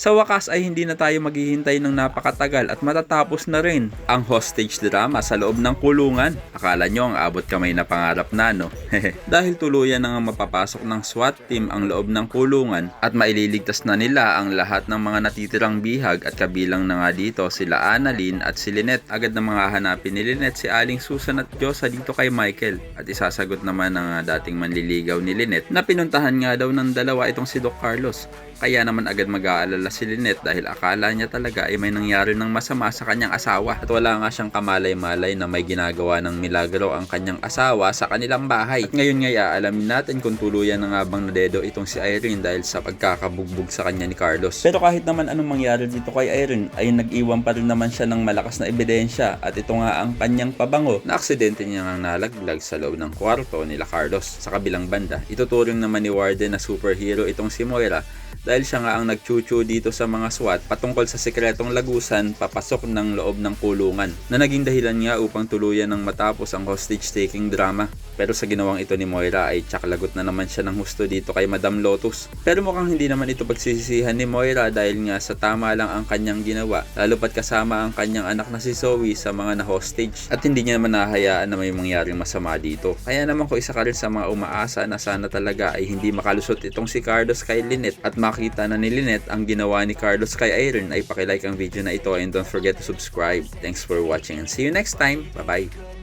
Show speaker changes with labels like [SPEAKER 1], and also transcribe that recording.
[SPEAKER 1] Sa wakas ay hindi na tayo maghihintay ng napakatagal at matatapos na rin ang hostage drama sa loob ng kulungan. Akala nyo ang abot kamay na pangarap na no? Dahil tuluyan na nga mapapasok ng SWAT team ang loob ng kulungan at maililigtas na nila ang lahat ng mga natitirang bihag at kabilang na nga dito sila Annalyn at si Lynette. Agad na mga hanapin ni Lynette si Aling Susan at Diyosa dito kay Michael at isasagot naman ng ah, dating manliligaw ni Lynette na pinuntahan nga daw ng dalawa itong si Doc Carlos. Kaya naman agad mag-aalala si Lynette dahil akala niya talaga ay may nangyari ng masama sa kanyang asawa at wala nga siyang kamalay-malay na may ginagawa ng milagro ang kanyang asawa sa kanilang bahay. At ngayon nga aalamin natin kung tuluyan na nga bang nadedo itong si Irene dahil sa pagkakabugbog sa kanya ni Carlos. Pero kahit naman anong mangyari dito kay Irene ay nag-iwan pa rin naman siya ng malakas na ebidensya at ito nga ang kanyang pabango na aksidente niya nga nalaglag sa loob ng kwarto nila Carlos. Sa kabilang banda, ituturing naman ni Warden na superhero itong si Moira dahil siya nga ang nagchuchu dito sa mga SWAT patungkol sa sekretong lagusan papasok ng loob ng kulungan na naging dahilan nga upang tuluyan ng matapos ang hostage taking drama. Pero sa ginawang ito ni Moira ay tsakalagot na naman siya ng husto dito kay Madam Lotus. Pero mukhang hindi naman ito pagsisisihan ni Moira dahil nga sa tama lang ang kanyang ginawa lalo pat kasama ang kanyang anak na si Zoe sa mga na-hostage at hindi niya naman nahayaan na may mangyaring masama dito. Kaya naman ko isa ka rin sa mga umaasa na sana talaga ay hindi makalusot itong si Carlos kay Lynette at makita na ni Lynette ang ginawa ni Carlos kay Irene ay pakilike ang video na ito and don't forget to subscribe. Thanks for watching and see you next time. Bye bye!